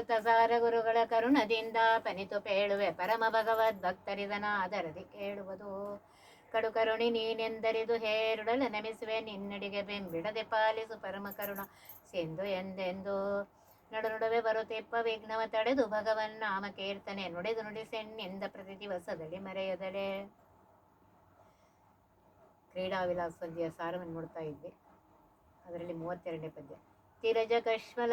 ಅಮೃತಸಾರ ಗುರುಗಳ ಕರುಣದಿಂದ ಪನಿತು ಪೇಳುವೆ ಪರಮ ಭಗವದ್ ಭಕ್ತರಿದನ ಆದರದಿ ಕೇಳುವುದು. ಕಡು ಕರುಣಿ ನೀನೆಂದರಿದು ಹೇರುಡಲು ನಮಿಸುವೆ ನಿನ್ನಡಿಗೆ ಬೆಂಬಿಡದೆ ಪಾಲಿಸು ಪರಮ ಕರುಣ ಸಿಂಧು ಎಂದೆಂದು. ನಡು ನಡುವೆ ಬರುತ್ತಿಪ್ಪ ವಿಘ್ನವ ತಡೆದು ಭಗವನ್ ನಾಮ ಕೀರ್ತನೆ ನುಡಿದು ನುಡಿಸೆನ್ನೆಂದ ಪ್ರತಿ ದಿವಸದಲ್ಲಿ ಮರೆಯದಲೆ ಕ್ರೀಡಾ ವಿಲಾಸ ಪದ್ಯ ಸಾರವನ್ನು ನೋಡ್ತಾ ಇದ್ವಿ. ಅದರಲ್ಲಿ ಮೂವತ್ತೆರಡನೇ ಪದ್ಯ. ತಿರಜ ಕಶ್ಮಲ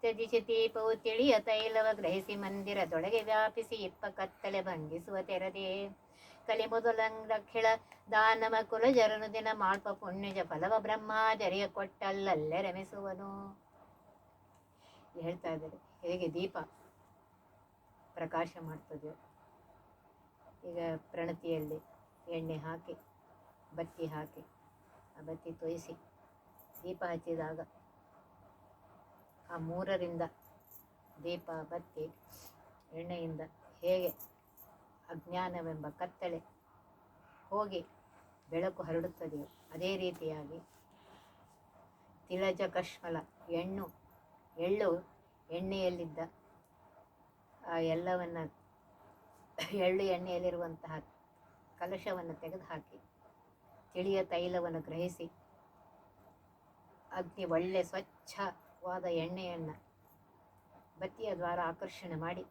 ತ್ಯಜಿಸಿ ದೀಪವು ತಿಳಿಯ ತೈಲವ ಗ್ರಹಿಸಿ ಮಂದಿರದೊಳಗೆ ವ್ಯಾಪಿಸಿ ಇಪ್ಪ ಕತ್ತಲೆ ಭಂಗಿಸುವ ತೆರದೆ. ಕಲಿ ದಾನಮ ದಾನವ ಕುಲಜರನು ದಿನ ಮಾಳ್ಪ ಪುಣ್ಯಜ ಫಲವ ಬ್ರಹ್ಮಾಜರಿಯ ಕೊಟ್ಟಲ್ಲಲ್ಲೇ ರಮಿಸುವನು. ಹೇಳ್ತಾ ಇದ್ದಾರೆ. ಹೇಗೆ ದೀಪ ಪ್ರಕಾಶ ಮಾಡ್ತದೆ ಈಗ ಪ್ರಣತಿಯಲ್ಲಿ ಎಣ್ಣೆ ಹಾಕಿ, ಬತ್ತಿ ಹಾಕಿ, ಆ ಬತ್ತಿ ತೊಯಿಸಿ ದೀಪ ಹಚ್ಚಿದಾಗ ಆ ಮೂರರಿಂದ ದೀಪ, ಬತ್ತಿ, ಎಣ್ಣೆಯಿಂದ ಹೇಗೆ ಅಜ್ಞಾನವೆಂಬ ಕತ್ತಲೆ ಹೋಗಿ ಬೆಳಕು ಹರಡುತ್ತದೆಯೋ ಅದೇ ರೀತಿಯಾಗಿ ತಿಲಜ ಕಶ್ಮಲ ಎಣ್ಣು ಎಳ್ಳು ಎಣ್ಣೆಯಲ್ಲಿದ್ದ ಆ ಎಲ್ಲವನ್ನು ಎಳ್ಳು ಎಣ್ಣೆಯಲ್ಲಿರುವಂತಹ ಕಲಶವನ್ನು ತೆಗೆದುಹಾಕಿ ತಿಳಿಯ ತೈಲವನ್ನು ಗ್ರಹಿಸಿ, ಅಗ್ನಿ ಒಳ್ಳೆ ಸ್ವಚ್ಛವಾದ ಎಣ್ಣೆಯನ್ನು ಬತ್ತಿಯ ದ್ವಾರ ಆಕರ್ಷಣೆ ಮಾಡಿ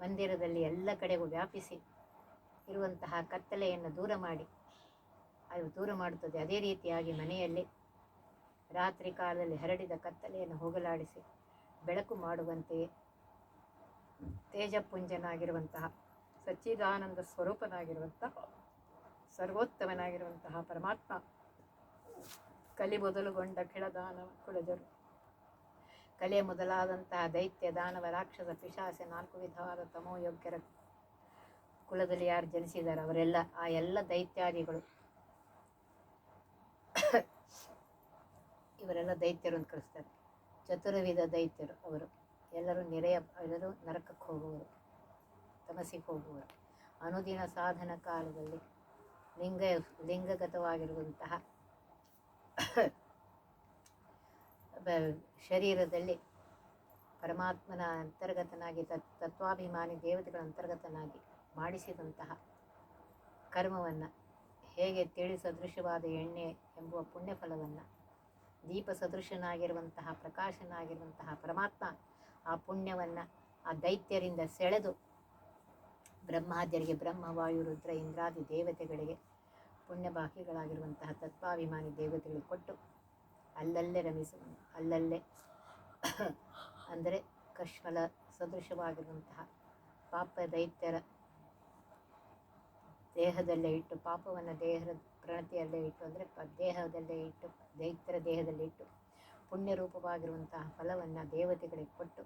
ಮಂದಿರದಲ್ಲಿ ಎಲ್ಲ ಕಡೆಗೂ ವ್ಯಾಪಿಸಿ ಇರುವಂತಹ ಕತ್ತಲೆಯನ್ನು ದೂರ ಮಾಡಿ. ಅದು ದೂರ ಮಾಡುತ್ತದೆ. ಅದೇ ರೀತಿಯಾಗಿ ಮನೆಯಲ್ಲಿ ರಾತ್ರಿ ಕಾಲದಲ್ಲಿ ಹರಡಿದ ಕತ್ತಲೆಯನ್ನು ಹೋಗಲಾಡಿಸಿ ಬೆಳಕು ಮಾಡುವಂತೆಯೇ ತೇಜಪುಂಜನಾಗಿರುವಂತಹ ಸಚ್ಚಿದಾನಂದ ಸ್ವರೂಪನಾಗಿರುವಂತಹ ಸರ್ವೋತ್ತಮನಾಗಿರುವಂತಹ ಪರಮಾತ್ಮ ಕಲಿ ಮೊದಲುಗೊಂಡ ಕೆಳದಾನವ ಕುಳಿದರು ಕಲೆ ಮೊದಲಾದಂತಹ ದೈತ್ಯ, ದಾನವ, ರಾಕ್ಷಸ ಪಿಶಾಸೆ ನಾಲ್ಕು ವಿಧವಾದ ತಮೋಯೋಗ್ಯರ ಕುಲದಲ್ಲಿ ಯಾರು ಜನಿಸಿದ್ದಾರೆ ಅವರೆಲ್ಲ, ಆ ಎಲ್ಲ ದೈತ್ಯಾದಿಗಳು. ಇವರೆಲ್ಲ ದೈತ್ಯರು ಅಂತ ಕಳಿಸ್ತಾರೆ. ಚತುರ್ವಿಧ ದೈತ್ಯರು ಅವರು. ಎಲ್ಲರೂ ನೆರೆಯ, ಎಲ್ಲರೂ ನರಕಕ್ಕೆ ಹೋಗುವರು ತಮಸಿಗೆ ಹೋಗುವರು. ಅನುದಿನ ಸಾಧನ ಕಾಲದಲ್ಲಿ ಲಿಂಗ, ಲಿಂಗಗತವಾಗಿರುವಂತಹ ಶರೀರದಲ್ಲಿ ಪರಮಾತ್ಮನ ಅಂತರ್ಗತನಾಗಿ, ತತ್ ತತ್ವಾಭಿಮಾನಿ ದೇವತೆಗಳ ಅಂತರ್ಗತನಾಗಿ ಮಾಡಿಸಿದಂತಹ ಕರ್ಮವನ್ನು ಹೇಗೆ ತಿಳಿ ಸದೃಶವಾದ ಎಣ್ಣೆ ಎಂಬುವ ಪುಣ್ಯಫಲವನ್ನು ದೀಪ ಸದೃಶನಾಗಿರುವಂತಹ ಪ್ರಕಾಶನಾಗಿರುವಂತಹ ಪರಮಾತ್ಮ ಆ ಪುಣ್ಯವನ್ನು ಆ ದೈತ್ಯರಿಂದ ಸೆಳೆದು ಬ್ರಹ್ಮಾದ್ಯರಿಗೆ ಬ್ರಹ್ಮ, ವಾಯು, ರುದ್ರ, ಇಂದ್ರಾದಿ ದೇವತೆಗಳಿಗೆ ಪುಣ್ಯಭಾಗ್ಯಗಳಾಗಿರುವಂತಹ ತತ್ವಾಭಿಮಾನಿ ದೇವತೆಗಳಿಗೆ ಕೊಟ್ಟು ಅಲ್ಲಲ್ಲೇ ರಮಿಸುವ ಅಲ್ಲಲ್ಲೇ ಅಂದರೆ ಕಶ್ಮಲ ಸದೃಶವಾಗಿರುವಂತಹ ಪಾಪ ದೈತ್ಯರ ದೇಹದಲ್ಲೇ ಇಟ್ಟು, ಪಾಪವನ್ನು ದೇಹದ ಪ್ರಣತಿಯಲ್ಲೇ ಇಟ್ಟು, ಅಂದರೆ ದೇಹದಲ್ಲೇ ಇಟ್ಟು, ದೈತ್ಯರ ದೇಹದಲ್ಲಿ ಇಟ್ಟು, ಪುಣ್ಯರೂಪವಾಗಿರುವಂತಹ ಫಲವನ್ನು ದೇವತೆಗಳಿಗೆ ಕೊಟ್ಟು,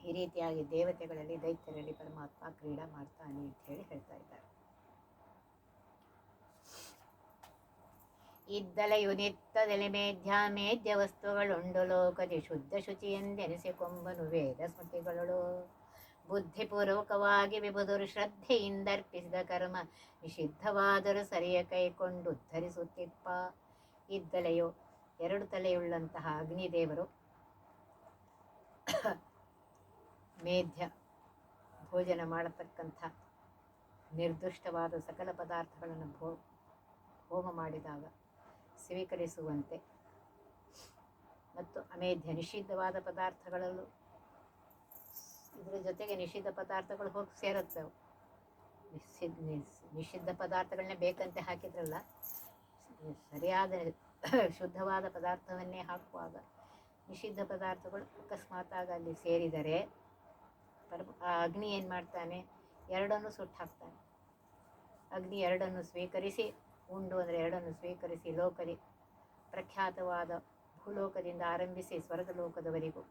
ಈ ರೀತಿಯಾಗಿ ದೇವತೆಗಳಲ್ಲಿ ದೈತ್ಯರಲ್ಲಿ ಪರಮಾತ್ಮ ಕ್ರೀಡಾ ಮಾಡ್ತಾನೆ ಅಂತ ಹೇಳಿ ಹೇಳ್ತಾ ಇದ್ದಾರೆ. ಇದ್ದಲೆಯು ಮೇಧ್ಯ ಮೇಧ್ಯ ವಸ್ತುಗಳುಂಡು ಲೋಕದಿ ಶುದ್ಧ ಶುಚಿಯೆಂದೆನಿಸಿಕೊಂಬನು ವೇದ ಸ್ಮೃತಿಗಳು ಬುದ್ಧಿಪೂರ್ವಕವಾಗಿ ಶ್ರದ್ಧೆಯಿಂದ ಶ್ರದ್ಧೆಯಿಂದರ್ಪಿಸಿದ ಕರ್ಮ ನಿಷಿದ್ಧವಾದರೂ ಸರಿಯ ಕೈಕೊಂಡು ಉದ್ಧರಿಸುತ್ತಿಪ್ಪ. ಇದ್ದಲೆಯು ಎರಡು ತಲೆಯುಳ್ಳಂತಹ ಅಗ್ನಿದೇವರು ಮೇಧ್ಯ ಭೋಜನ ಮಾಡತಕ್ಕಂಥ ನಿರ್ದುಷ್ಟವಾದ ಸಕಲ ಪದಾರ್ಥಗಳನ್ನು ಭೋ ಹೋಮ ಮಾಡಿದಾಗ ಸ್ವೀಕರಿಸುವಂತೆ. ಮತ್ತು ಅಮೇಧ್ಯ ನಿಷಿದ್ಧವಾದ ಪದಾರ್ಥಗಳಲ್ಲೂ ಇದರ ಜೊತೆಗೆ ನಿಷಿದ್ಧ ಪದಾರ್ಥಗಳು ಹೋಗಿ ಸೇರುತ್ತವೆ. ನಿಷಿದ್ಧ ನಿಷಿದ್ಧ ಪದಾರ್ಥಗಳನ್ನೇ ಬೇಕಂತೆ ಹಾಕಿದ್ರಲ್ಲ, ಸರಿಯಾದ ಶುದ್ಧವಾದ ಪದಾರ್ಥವನ್ನೇ ಹಾಕುವಾಗ ನಿಷಿದ್ಧ ಪದಾರ್ಥಗಳು ಅಕಸ್ಮಾತಾಗಿ ಅಲ್ಲಿ ಸೇರಿದರೆ ಆ ಅಗ್ನಿ ಏನು ಮಾಡ್ತಾನೆ ಎರಡನ್ನು ಸುಟ್ಟು ಹಾಕ್ತಾನೆ ಅಗ್ನಿ ಎರಡನ್ನು ಸ್ವೀಕರಿಸಿ ಉಂಡು ಅಂದರೆ ಎರಡನ್ನು ಸ್ವೀಕರಿಸಿ ಲೋಕದಿ ಪ್ರಖ್ಯಾತವಾದ ಭೂಲೋಕದಿಂದ ಆರಂಭಿಸಿ ಸ್ವರ್ಗ ಲೋಕದವರೆಗೂ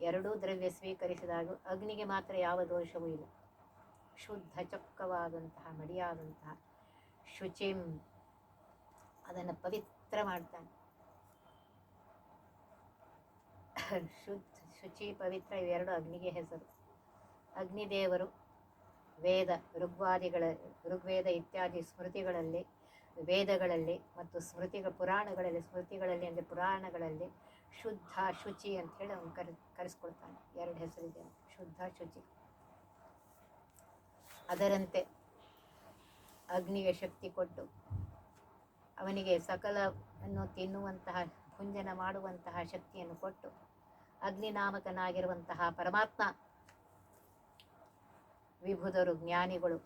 ಎರಡೂ ದ್ರವ್ಯ ಸ್ವೀಕರಿಸಿದಾಗ ಅಗ್ನಿಗೆ ಮಾತ್ರ ಯಾವ ದೋಷವೂ ಇಲ್ಲ. ಶುದ್ಧ ಚೊಕ್ಕವಾದಂತಹ, ಮಡಿಯಾದಂತಹ ಶುಚಿಂ ಅದನ್ನು ಪವಿತ್ರ ಮಾಡ್ತಾನೆ. ಶುದ್ಧ, ಶುಚಿ, ಪವಿತ್ರ ಇವೆರಡು ಅಗ್ನಿಗೆ ಹೆಸರು. ಅಗ್ನಿದೇವರು ವೇದ, ಋಗ್ವಾದಿಗಳ, ಋಗ್ವೇದ ಇತ್ಯಾದಿ ಸ್ಮೃತಿಗಳಲ್ಲಿ ವೇದಗಳಲ್ಲಿ ಮತ್ತು ಸ್ಮೃತಿ ಪುರಾಣಗಳಲ್ಲಿ, ಸ್ಮೃತಿಗಳಲ್ಲಿ ಅಂದರೆ ಪುರಾಣಗಳಲ್ಲಿ ಶುದ್ಧ ಶುಚಿ ಅಂತ ಹೇಳಿ ಅವನು ಕರೆ, ಕರೆಸ್ಕೊಳ್ತಾನೆ ಎರಡು ಹೆಸರಿದೆ. ಶುದ್ಧ ಶುಚಿ ಅದರಂತೆ ಅಗ್ನಿಗೆ ಶಕ್ತಿ ಕೊಟ್ಟು ಅವನಿಗೆ ಸಕಲವನ್ನು ತಿನ್ನುವಂತಹ, ಭುಂಜನ ಮಾಡುವಂತಹ ಶಕ್ತಿಯನ್ನು ಕೊಟ್ಟು ಅಗ್ನಿನಾಮಕನಾಗಿರುವಂತಹ ಪರಮಾತ್ಮ ವಿಭುದರು ಜ್ಞಾನಿಗಳು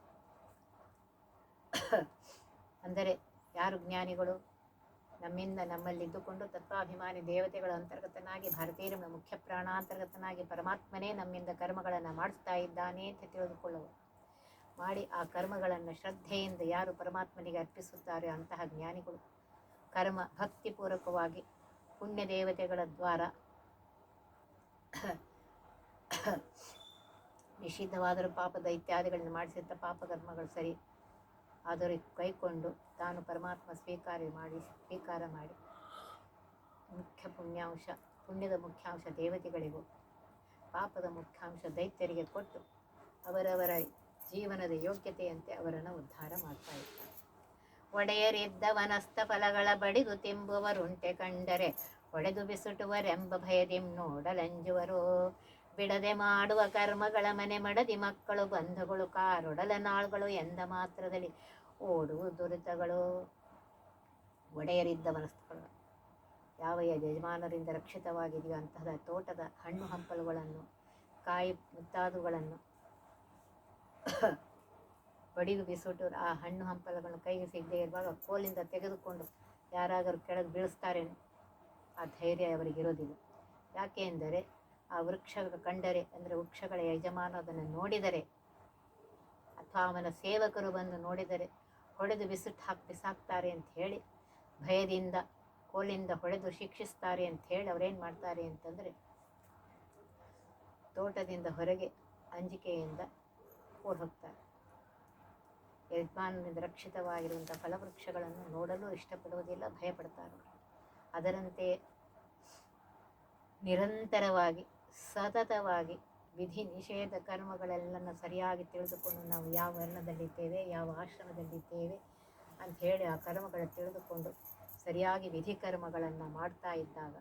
ಅಂದರೆ ಯಾರು ಜ್ಞಾನಿಗಳು? ನಮ್ಮಿಂದ ನಮ್ಮಲ್ಲಿದ್ದುಕೊಂಡು ತತ್ವಾಭಿಮಾನಿ ದೇವತೆಗಳ ಅಂತರ್ಗತನಾಗಿ ಭಾರತೀಯರ ಮುಖ್ಯ ಪ್ರಾಣಾಂತರ್ಗತನಾಗಿ ಪರಮಾತ್ಮನೇ ನಮ್ಮಿಂದ ಕರ್ಮಗಳನ್ನು ಮಾಡಿಸ್ತಾ ಇದ್ದಾನೆ ಅಂತ ತಿಳಿದುಕೊಳ್ಳುವ. ಮಾಡಿ ಆ ಕರ್ಮಗಳನ್ನು ಶ್ರದ್ಧೆಯಿಂದ ಯಾರು ಪರಮಾತ್ಮನಿಗೆ ಅರ್ಪಿಸುತ್ತಾರೆ ಅಂತಹ ಜ್ಞಾನಿಗಳು. ಕರ್ಮ ಭಕ್ತಿಪೂರ್ವಕವಾಗಿ ಪುಣ್ಯ ದೇವತೆಗಳ ದ್ವಾರ. ನಿಷಿದ್ಧವಾದರೂ ಪಾಪದ ಇತ್ಯಾದಿಗಳನ್ನು ಮಾಡಿಸಿದ್ದ ಪಾಪಕರ್ಮಗಳು ಸರಿ. ಆದರೆ ಕೈಕೊಂಡು ತಾನು ಪರಮಾತ್ಮ ಸ್ವೀಕಾರ ಮಾಡಿ ಸ್ವೀಕಾರ ಮಾಡಿ. ಮುಖ್ಯ ಪುಣ್ಯಾಂಶ, ಪುಣ್ಯದ ಮುಖ್ಯಾಂಶ ದೇವತೆಗಳಿಗೂ, ಪಾಪದ ಮುಖ್ಯಾಂಶ ದೈತ್ಯರಿಗೆ ಕೊಟ್ಟು ಅವರವರ ಜೀವನದ ಯೋಗ್ಯತೆಯಂತೆ ಅವರನ್ನು ಉದ್ಧಾರ ಮಾಡ್ತಾ ಇದ್ದಾರೆ. ಒಡೆಯರಿದ್ದ ವನಸ್ಥ ಫಲಗಳ ಬಡಿದು ತಿಂಬುವರುಂಟೆ ಕಂಡರೆ, ಒಡೆದು ಬಿಸುಟುವರೆಂಬ ಭಯದಿಂ ನೋಡಲಂಜುವರು ಬಿಡದೆ ಮಾಡುವ ಕರ್ಮಗಳ ಮನೆ ಮಡದಿ ಮಕ್ಕಳು ಬಂಧುಗಳು ಕಾರೊಡಲ ನಾಳುಗಳು ಎಂದ ಮಾತ್ರದಲ್ಲಿ ಓಡುವ ದುರಿತಗಳು. ಒಡೆಯರಿದ್ದ ಮನಸ್ಸುಗಳು. ಯಾವ ಯಜಮಾನರಿಂದ ರಕ್ಷಿತವಾಗಿದೆಯೋ ಅಂತಹ ತೋಟದ ಹಣ್ಣು ಹಂಪಲುಗಳನ್ನು, ಕಾಯಿ ಮುಂತಾದವುಗಳನ್ನು ಬಡಿದು ಬಿಸಿಟ್ಟು ಆ ಹಣ್ಣು ಹಂಪಲುಗಳನ್ನು ಕೈಗೆ ಸಿಗದೆ ಇರುವಾಗ ಕೋಲಿಂದ ತೆಗೆದುಕೊಂಡು ಯಾರಾದರೂ ಕೆಳಗೆ ಬೀಳಿಸ್ತಾರೆ ಆ ಧೈರ್ಯ ಅವರಿಗಿರೋದಿಲ್ಲ ಯಾಕೆ ಎಂದರೆ ಆ ವೃಕ್ಷ ಕಂಡರೆ, ಅಂದರೆ ವೃಕ್ಷಗಳ ಯಜಮಾನ ಅದನ್ನು ನೋಡಿದರೆ ಅಥವಾ ಅವನ ಸೇವಕರು ಬಂದು ನೋಡಿದರೆ, ಹೊಡೆದು ಬಿಸಿಟ್ಟು ಹಾಕಿ, ಬಿಸಾಕ್ತಾರೆ ಅಂತ ಹೇಳಿ, ಭಯದಿಂದ ಕೋಲಿಂದ ಹೊಡೆದು ಶಿಕ್ಷಿಸ್ತಾರೆ ಅಂತ ಹೇಳಿ ಅವ್ರೇನು ಮಾಡ್ತಾರೆ ಅಂತಂದರೆ, ತೋಟದಿಂದ ಹೊರಗೆ ಅಂಜಿಕೆಯಿಂದ ಓಡ್ ಹೋಗ್ತಾರೆ. ಯಜಮಾನನಿಂದ ರಕ್ಷಿತವಾಗಿರುವಂಥ ಫಲವೃಕ್ಷಗಳನ್ನು ನೋಡಲು ಇಷ್ಟಪಡುವುದಿಲ್ಲ, ಭಯಪಡ್ತಾರೆ. ಅದರಂತೆ ನಿರಂತರವಾಗಿ ಸತತವಾಗಿ ವಿಧಿ ನಿಷೇಧ ಕರ್ಮಗಳೆಲ್ಲನ ಸರಿಯಾಗಿ ತಿಳಿದುಕೊಂಡು ನಾವು ಯಾವ ವರ್ಣದಲ್ಲಿದ್ದೇವೆ, ಯಾವ ಆಶ್ರಮದಲ್ಲಿದ್ದೇವೆ ಅಂತ ಹೇಳಿ ಆ ಕರ್ಮಗಳ ತಿಳಿದುಕೊಂಡು ಸರಿಯಾಗಿ ವಿಧಿ ಕರ್ಮಗಳನ್ನು ಮಾಡ್ತಾ ಇದ್ದಾಗ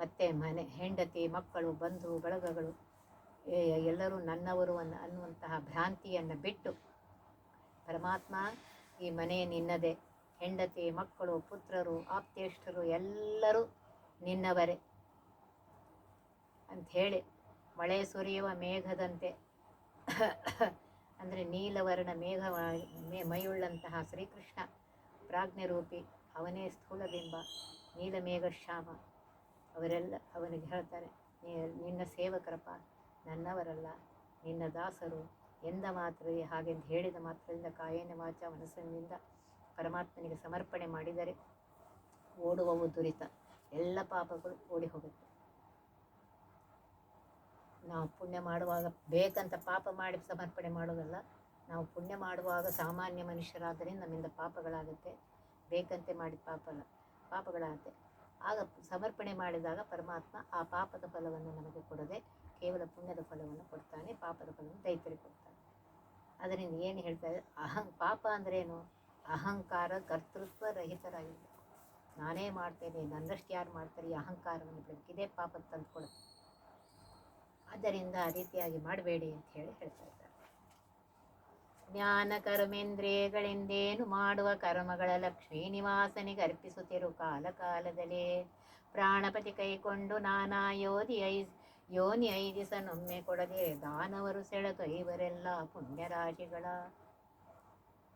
ಮತ್ತೆ ಮನೆ, ಹೆಂಡತಿ, ಮಕ್ಕಳು, ಬಂಧು, ಬಳಗಗಳು ಎಲ್ಲರೂ ನನ್ನವರು ಅನ್ನ, ಅನ್ನುವಂತಹ ಭ್ರಾಂತಿಯನ್ನು ಬಿಟ್ಟು ಪರಮಾತ್ಮ ಈ ಮನೆ ನಿನ್ನದೇ, ಹೆಂಡತಿ, ಮಕ್ಕಳು, ಪುತ್ರರು, ಆಪ್ತೇಷ್ಠರು ಎಲ್ಲರೂ ನಿನ್ನವರೇ. ಅಂಥೇಳಿ, ಮಳೆ ಸುರಿಯುವ ಮೇಘದಂತೆ. ಅಂದರೆ ನೀಲವರ್ಣ ಮೇಘ ಮೇ, ಮೈಯುಳ್ಳಂತಹ ಶ್ರೀಕೃಷ್ಣ ಪ್ರಾಜ್ಞರೂಪಿ ಅವನೇ ಸ್ಥೂಲಬಿಂಬ ನೀಲಮೇಘಶ್ಯಾಮ ಅವರೆಲ್ಲ ಅವನಿಗೆ ಹೇಳ್ತಾರೆ, "ನೀ- ನಿನ್ನ ಸೇವಕರಪ್ಪ, ನನ್ನವರಲ್ಲ, ನಿನ್ನ ದಾಸರು, ಎಂದ ಮಾತ್ರ ಹಾಗೆಂದು ಹೇಳಿದ ಮಾತ್ರದಿಂದ ಕಾಯೇನ ವಾಚ ಮನಸ್ಸಿನಿಂದ ಪರಮಾತ್ಮನಿಗೆ ಸಮರ್ಪಣೆ ಮಾಡಿದರೆ ಓಡುವವು ದುರಿತ, ಎಲ್ಲ ಪಾಪಗಳು ಓಡಿ ಹೋಗುತ್ತೆ. ನಾವು ಪುಣ್ಯ ಮಾಡುವಾಗ ಬೇಕಂತ ಪಾಪ ಮಾಡಿ ಸಮರ್ಪಣೆ ಮಾಡೋದಲ್ಲ, ನಾವು ಪುಣ್ಯ ಮಾಡುವಾಗ ಸಾಮಾನ್ಯ ಮನುಷ್ಯರಾದರೆ ನಮ್ಮಿಂದ ಪಾಪಗಳಾಗುತ್ತೆ. ಬೇಕಂತೆ ಮಾಡಿದ ಪಾಪ ಪಾಪಗಳಾಗುತ್ತೆ. ಆಗ ಸಮರ್ಪಣೆ ಮಾಡಿದಾಗ ಪರಮಾತ್ಮ ಆ ಪಾಪದ ಫಲವನ್ನು ನಮಗೆ ಕೊಡದೆ ಕೇವಲ ಪುಣ್ಯದ ಫಲವನ್ನು ಕೊಡ್ತಾನೆ, ಪಾಪದ ಫಲವನ್ನು ದೈತರಿಗೆ ಕೊಡ್ತಾನೆ. ಅದರಿಂದ ಏನು ಹೇಳ್ತಾರೆ ಅಹಂ ಪಾಪ ಅಂದ್ರೇನು? ಅಹಂಕಾರ ಕರ್ತೃತ್ವ ರಹಿತರಾಗಿರ್ಬೇಕು. ನಾನೇ ಮಾಡ್ತೇನೆ, ನನ್ನಷ್ಟು ಯಾರು ಮಾಡ್ತಾರೆ? ಈ ಅಹಂಕಾರವನ್ನು ಬಿಡಬೇಕು ಇದೇ ಪಾಪದ ತಂದುಕೊಡುತ್ತೆ ಆದ್ದರಿಂದ ಆ ರೀತಿಯಾಗಿ ಮಾಡಬೇಡಿ ಅಂತ ಹೇಳಿ ಹೇಳ್ತಾ ಇದ್ದಾರೆ. ಜ್ಞಾನ ಕರ್ಮೇಂದ್ರಿಯಗಳಿಂದೇನು ಮಾಡುವ ಕರ್ಮಗಳ ಲಕ್ಷ್ಮೀ ನಿವಾಸನಿಗೆ ಅರ್ಪಿಸುತ್ತಿರು ಕಾಲ ಕಾಲದಲ್ಲಿ. ಪ್ರಾಣಪತಿ ಕೈಕೊಂಡು ನಾನಾ ಯೋಧಿ ಐ, ಯೋನಿ ಐದಿಸನೊಮ್ಮೆ ಕೊಡದೆ ದಾನವರು ಸೆಳೆದು ಐವರೆಲ್ಲ ಪುಣ್ಯರಾಶಿಗಳ.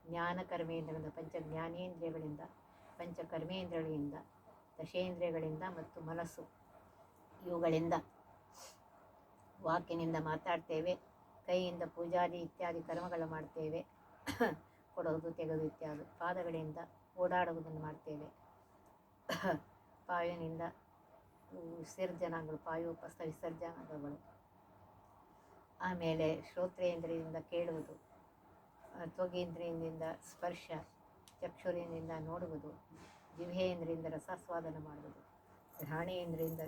ಜ್ಞಾನ ಕರ್ಮೇಂದ್ರಗಳಿಂದ ಪಂಚ ಜ್ಞಾನೇಂದ್ರಿಯಗಳಿಂದ ಪಂಚ ಕರ್ಮೇಂದ್ರಿಯಗಳಿಂದ ದಶೇಂದ್ರಿಯಗಳಿಂದ ಮತ್ತು ಮನಸ್ಸು ಇವುಗಳಿಂದ. ವಾಕಿನಿಂದ ಮಾತಾಡ್ತೇವೆ, ಕೈಯಿಂದ ಪೂಜಾದಿ ಇತ್ಯಾದಿ ಕರ್ಮಗಳು ಮಾಡ್ತೇವೆ, ಕೊಡೋದು, ತೆಗೆದು ಇತ್ಯಾದಿ, ಪಾದಗಳಿಂದ ಓಡಾಡುವುದನ್ನು ಮಾಡ್ತೇವೆ. ಪಾಯುವಿನಿಂದ ವಿಸರ್ಜನಾಗಳು ಪಾಯುಪಸ್ಥ ವಿಸರ್ಜನಾಗಳು ಆಮೇಲೆ ಶ್ರೋತ್ರೇಂದ್ರಿಯಿಂದ ಕೇಳುವುದು ತ್ವಗೇಂದ್ರಿಯಿಂದ ಸ್ಪರ್ಶ ಚಕ್ಷುರೇಂದ್ರಿಯಿಂದ ನೋಡುವುದು, ಜಿಹ್ವೇಂದ್ರಿಯಿಂದ ರಸಾಸ್ವಾದನ ಮಾಡುವುದು. ಘ್ರಾಣೇಂದ್ರಿಯಿಂದ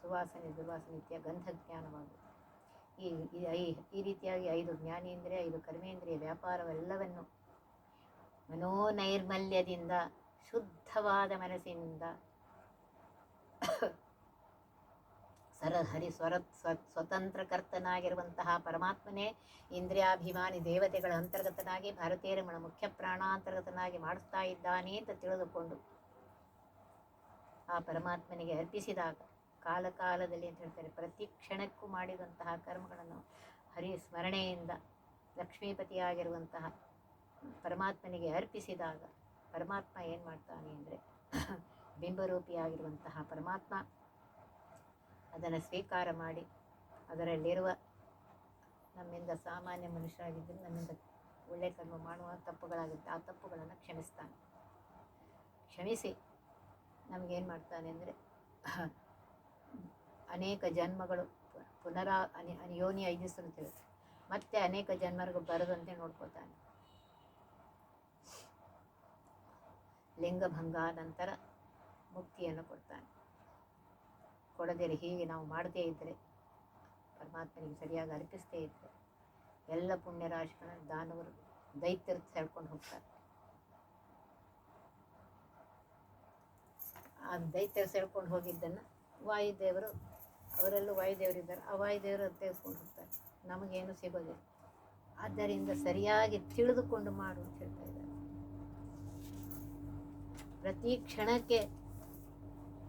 ಸುವಾಸನೆ, ದುರ್ವಾಸನೆ ಇತ್ಯ ಗಂಧಜ್ಞಾನವಾಗುವುದು. ಈ ಈ, ಐ- ಈ ರೀತಿಯಾಗಿ ಐದು ಜ್ಞಾನೇಂದ್ರಿಯ, ಐದು ಕರ್ಮೇಂದ್ರಿಯ ವ್ಯಾಪಾರವೆಲ್ಲವನ್ನು ಮನೋನೈರ್ಮಲ್ಯದಿಂದ, ಶುದ್ಧವಾದ ಮನಸ್ಸಿನಿಂದ ಸರ ಹರಿ ಸ್ವರ, ಸ್ವ ಸ್ವತಂತ್ರ ಕರ್ತನಾಗಿರುವಂತಹ ಪರಮಾತ್ಮನೇ ಇಂದ್ರಿಯಾಭಿಮಾನಿ ದೇವತೆಗಳ ಅಂತರ್ಗತನಾಗಿ ಭಾರತೀಯರ ಮುಖ್ಯ ಪ್ರಾಣಾಂತರ್ಗತನಾಗಿ ಮಾಡಿಸ್ತಾ ಇದ್ದಾನೆ ಅಂತ ತಿಳಿದುಕೊಂಡು ಆ ಪರಮಾತ್ಮನಿಗೆ ಅರ್ಪಿಸಿದಾಗ ಕಾಲಕಾಲದಲ್ಲಿ ಅಂತ ಹೇಳ್ತಾರೆ, ಪ್ರತಿ ಕ್ಷಣಕ್ಕೂ ಮಾಡಿದಂತಹ ಕರ್ಮಗಳನ್ನು ಹರಿ ಸ್ಮರಣೆಯಿಂದ ಲಕ್ಷ್ಮೀಪತಿಯಾಗಿರುವಂತಹ ಪರಮಾತ್ಮನಿಗೆ ಅರ್ಪಿಸಿದಾಗ ಪರಮಾತ್ಮ ಏನು ಮಾಡ್ತಾನೆ ಅಂದರೆ ಬಿಂಬರೂಪಿಯಾಗಿರುವಂತಹ ಪರಮಾತ್ಮ ಅದನ್ನು ಸ್ವೀಕಾರ ಮಾಡಿ ಅದರಲ್ಲಿರುವ ನಮ್ಮಿಂದ ಸಾಮಾನ್ಯ ಮನುಷ್ಯರಾಗಿದ್ದರೆ ನಮ್ಮಿಂದ ಒಳ್ಳೆ ಕರ್ಮ ಮಾಡುವ ತಪ್ಪುಗಳಾಗುತ್ತೆ ಆ ತಪ್ಪುಗಳನ್ನು ಕ್ಷಮಿಸ್ತಾನೆ. ಕ್ಷಮಿಸಿ. ನಮಗೇನು ಮಾಡ್ತಾನೆ ಅಂದರೆ, ಅನೇಕ ಜನ್ಮಗಳು ಪುನರಾ ಅನಿ ಯೋನಿ ಐದಿಸ್ ಅಂತ ಹೇಳ್ತಾರೆ ಮತ್ತೆ ಅನೇಕ ಜನ್ಮರಿಗೂ ಬರದಂತೆ ನೋಡ್ಕೋತಾನೆ ಲಿಂಗಭಂಗ ನಂತರ ಮುಕ್ತಿಯನ್ನು ಕೊಡ್ತಾನೆ. ಕೊಡದಿರಿ ಹೀಗೆ ನಾವು ಮಾಡದೇ ಇದ್ದರೆ ಪರಮಾತ್ಮನಿಗೆ ಸರಿಯಾಗಿ ಅರ್ಪಿಸದೇ ಇದ್ದರೆ ಎಲ್ಲ ಪುಣ್ಯ ರಾಶಿಗಳನ್ನು ದಾನವರು ದೈತ್ಯರು ಸೆಳ್ಕೊಂಡು ಹೋಗ್ತಾರೆ. ಆ ದೈತ್ಯರು ಸೆಳ್ಕೊಂಡು ಹೋಗಿದ್ದನ್ನು ವಾಯುದೇವರು, ಅವರೆಲ್ಲೂ ವಾಯುದೇವರಿದ್ದಾರೆ. ಆ ವಾಯುದೇವರು ಅದು ತೆಗೆದುಕೊಂಡು ಹೋಗ್ತಾರೆ. ನಮಗೇನು ಸಿಗೋದಿಲ್ಲ. ಆದ್ದರಿಂದ ಸರಿಯಾಗಿ ತಿಳಿದುಕೊಂಡು ಮಾಡು ಅಂತ ಹೇಳ್ತಾ ಇದ್ದಾರೆ. ಪ್ರತಿ ಕ್ಷಣಕ್ಕೆ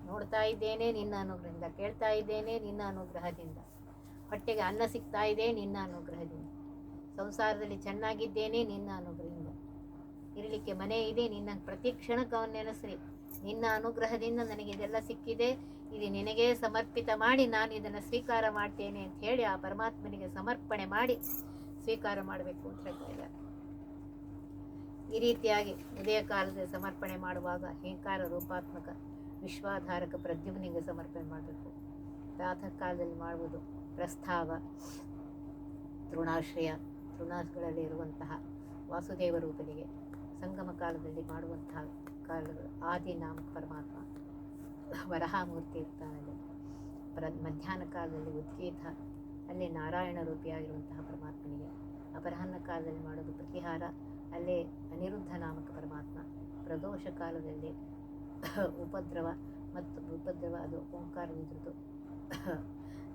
ನೋಡ್ತಾ ಇದ್ದೇನೆ ನಿನ್ನ ಅನುಗ್ರಹದಿಂದ, ಕೇಳ್ತಾ ಇದ್ದೇನೆ ನಿನ್ನ ಅನುಗ್ರಹದಿಂದ. ಹೊಟ್ಟೆಗೆ ಅನ್ನ ಸಿಗ್ತಾ ಇದೆ ನಿನ್ನ ಅನುಗ್ರಹದಿಂದ. ಸಂಸಾರದಲ್ಲಿ ಚೆನ್ನಾಗಿದ್ದೇನೆ ನಿನ್ನ ಅನುಗ್ರಹದಿಂದ. ಇರಲಿಕ್ಕೆ ಮನೆ ಇದೆ ನಿನ್ನ ಪ್ರತಿ ಕ್ಷಣಕ್ಕೆ ನೆನೆಸ್ರಿ ನಿನ್ನ ಅನುಗ್ರಹದಿಂದ ನನಗೆ ಇದೆಲ್ಲ ಸಿಕ್ಕಿದೆ. ಇದು ನಿನಗೆ ಸಮರ್ಪಿತ ಮಾಡಿ ನಾನು ಇದನ್ನು ಸ್ವೀಕಾರ ಮಾಡ್ತೇನೆ ಅಂತ ಹೇಳಿ ಆ ಪರಮಾತ್ಮನಿಗೆ ಸಮರ್ಪಣೆ ಮಾಡಿ ಸ್ವೀಕಾರ ಮಾಡಬೇಕು ಅಂತ ಹೇಳ್ತಾ ಈ ರೀತಿಯಾಗಿ ಉದಯ ಕಾಲದಲ್ಲಿ ಸಮರ್ಪಣೆ ಮಾಡುವಾಗ ಹಿಂಕಾರ ರೂಪಾತ್ಮಕ, ವಿಶ್ವಾಧಾರಕ ಪ್ರದ್ಯುಮ್ನಿಗೆ ಸಮರ್ಪಣೆ ಮಾಡಬೇಕು. ಪ್ರಾತಃ ಕಾಲದಲ್ಲಿ ಮಾಡುವುದು ಪ್ರಸ್ತಾವ, ತೃಣಾಶ್ರಯ, ತೃಣಾಸ್ಗಳಲ್ಲಿ ಇರುವಂತಹ ವಾಸುದೇವ ರೂಪನಿಗೆ, ಸಂಗಮ ಕಾಲದಲ್ಲಿ ಮಾಡುವಂತಹ ಆದಿ ನಾಮಕ ಪರಮಾತ್ಮ ವರಹಾಮೂರ್ತಿ ಇರ್ತಾನಲ್ಲಿ ಪ್ರ, ಮಧ್ಯಾಹ್ನ ಕಾಲದಲ್ಲಿ ಉದ್ಗೀತ, ಅಲ್ಲಿ ನಾರಾಯಣ ರೂಪಿಯಾಗಿರುವಂತಹ ಪರಮಾತ್ಮನಿಗೆ, ಅಪರಾಹ್ನ ಕಾಲದಲ್ಲಿ ಮಾಡೋದು ಪ್ರತಿಹಾರ, ಅಲ್ಲೇ ಅನಿರುದ್ಧ ನಾಮಕ ಪರಮಾತ್ಮ, ಪ್ರದೋಷ ಕಾಲದಲ್ಲಿ ಉಪದ್ರವ ಮತ್ತು ಉಪದ್ರವ ಅದು ಓಂಕಾರವಿದ್ರದ್ದು